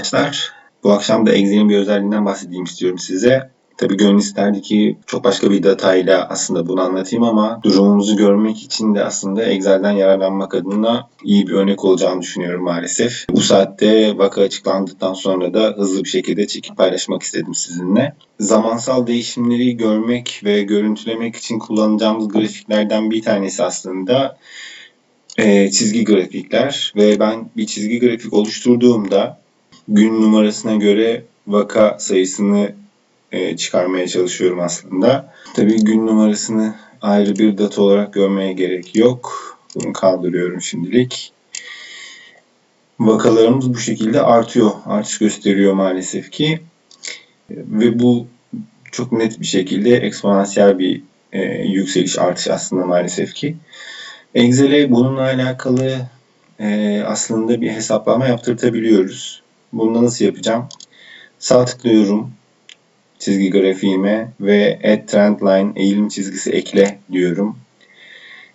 arkadaşlar. Bu akşam da Excel'in bir özelliğinden bahsedeyim istiyorum size. Tabii gönül isterdi ki çok başka bir datayla aslında bunu anlatayım ama durumumuzu görmek için de aslında Excel'den yararlanmak adına iyi bir örnek olacağını düşünüyorum maalesef. Bu saatte vaka açıklandıktan sonra da hızlı bir şekilde çekip paylaşmak istedim sizinle. Zamansal değişimleri görmek ve görüntülemek için kullanacağımız grafiklerden bir tanesi aslında e, çizgi grafikler ve ben bir çizgi grafik oluşturduğumda gün numarasına göre vaka sayısını e, çıkarmaya çalışıyorum aslında. Tabii gün numarasını ayrı bir data olarak görmeye gerek yok. Bunu kaldırıyorum şimdilik. Vakalarımız bu şekilde artıyor. Artış gösteriyor maalesef ki. Ve bu çok net bir şekilde eksponansiyel bir e, yükseliş artış aslında maalesef ki. Excel'e bununla alakalı e, aslında bir hesaplama yaptırtabiliyoruz. Bunu nasıl yapacağım? Sağ tıklıyorum çizgi grafiğime ve add trend line eğilim çizgisi ekle diyorum.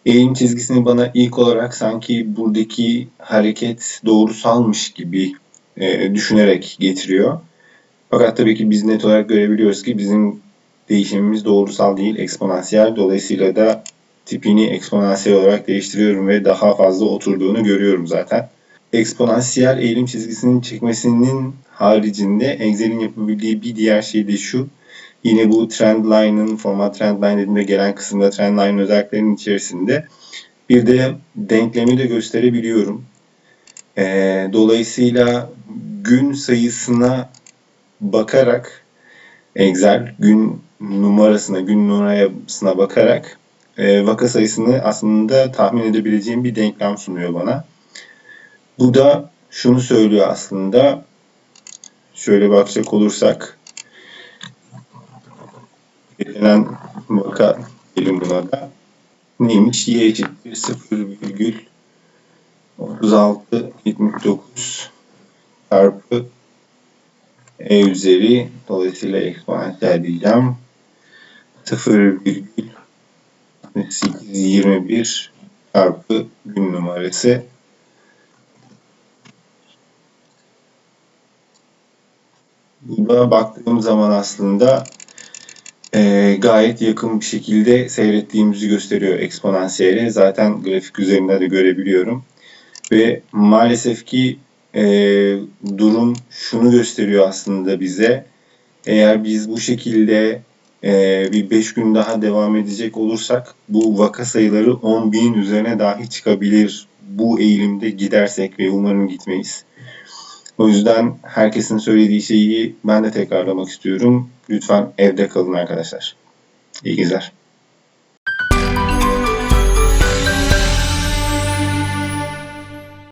Eğilim çizgisini bana ilk olarak sanki buradaki hareket doğrusalmış gibi e, düşünerek getiriyor. Fakat tabii ki biz net olarak görebiliyoruz ki bizim değişimimiz doğrusal değil, eksponansiyel. Dolayısıyla da tipini eksponansiyel olarak değiştiriyorum ve daha fazla oturduğunu görüyorum zaten. Eksponansiyel eğilim çizgisinin çekmesinin haricinde Excel'in yapabildiği bir diğer şey de şu. Yine bu trend line'ın format trend line dediğimde gelen kısımda trend line özelliklerinin içerisinde bir de denklemi de gösterebiliyorum. Ee, dolayısıyla gün sayısına bakarak Excel gün numarasına, gün numarasına bakarak e, vaka sayısını aslında tahmin edebileceğim bir denklem sunuyor bana. Bu da şunu söylüyor aslında. Şöyle bakacak olursak belirlenen vaka diyelim buna da neymiş? Y eşittir 0,3679 çarpı e üzeri dolayısıyla eksponansiyel diyeceğim 0,821 çarpı gün numarası Burada baktığım zaman aslında e, gayet yakın bir şekilde seyrettiğimizi gösteriyor eksponansiyeli. Zaten grafik üzerinde de görebiliyorum. Ve maalesef ki e, durum şunu gösteriyor aslında bize. Eğer biz bu şekilde e, bir 5 gün daha devam edecek olursak bu vaka sayıları 10 bin üzerine dahi çıkabilir. Bu eğilimde gidersek ve umarım gitmeyiz. O yüzden herkesin söylediği şeyi ben de tekrarlamak istiyorum. Lütfen evde kalın arkadaşlar. İyi geceler.